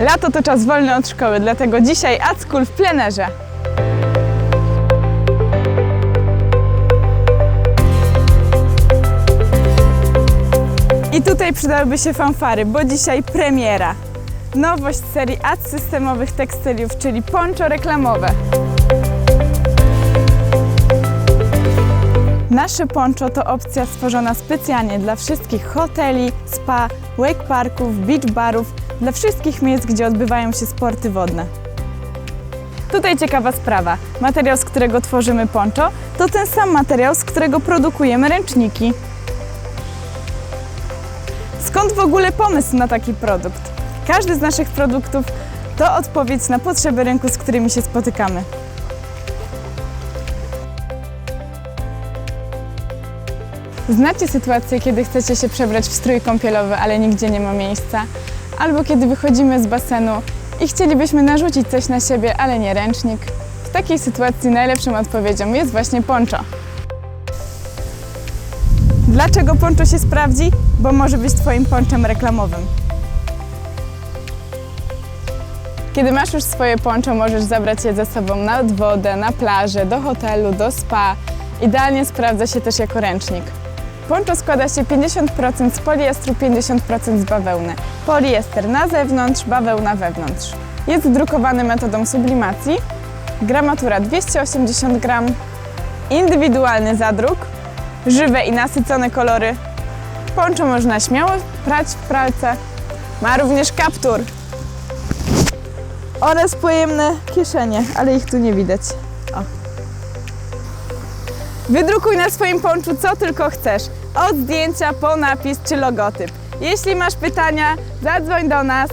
Lato to czas wolny od szkoły, dlatego dzisiaj School w plenerze. I tutaj przydałyby się fanfary, bo dzisiaj premiera. Nowość serii ad systemowych tekstyliów, czyli poncho reklamowe. Nasze poncho to opcja stworzona specjalnie dla wszystkich hoteli, spa, wake parków, beach barów, dla wszystkich miejsc, gdzie odbywają się sporty wodne. Tutaj ciekawa sprawa. Materiał, z którego tworzymy poncho, to ten sam materiał, z którego produkujemy ręczniki. Skąd w ogóle pomysł na taki produkt? Każdy z naszych produktów to odpowiedź na potrzeby rynku, z którymi się spotykamy. Znacie sytuację, kiedy chcecie się przebrać w strój kąpielowy, ale nigdzie nie ma miejsca? Albo kiedy wychodzimy z basenu i chcielibyśmy narzucić coś na siebie, ale nie ręcznik? W takiej sytuacji najlepszą odpowiedzią jest właśnie poncho. Dlaczego poncho się sprawdzi? Bo może być Twoim ponchem reklamowym. Kiedy masz już swoje poncho, możesz zabrać je ze sobą na wodę, na plażę, do hotelu, do spa. Idealnie sprawdza się też jako ręcznik. Poncho składa się 50% z poliestru, 50% z bawełny. Poliester na zewnątrz, bawełna wewnątrz. Jest drukowany metodą sublimacji. Gramatura 280 gram. Indywidualny zadruk. Żywe i nasycone kolory. Poncho można śmiało prać w pralce. Ma również kaptur oraz pojemne kieszenie, ale ich tu nie widać. O. Wydrukuj na swoim ponczu co tylko chcesz. Od zdjęcia po napis czy logotyp. Jeśli masz pytania, zadzwoń do nas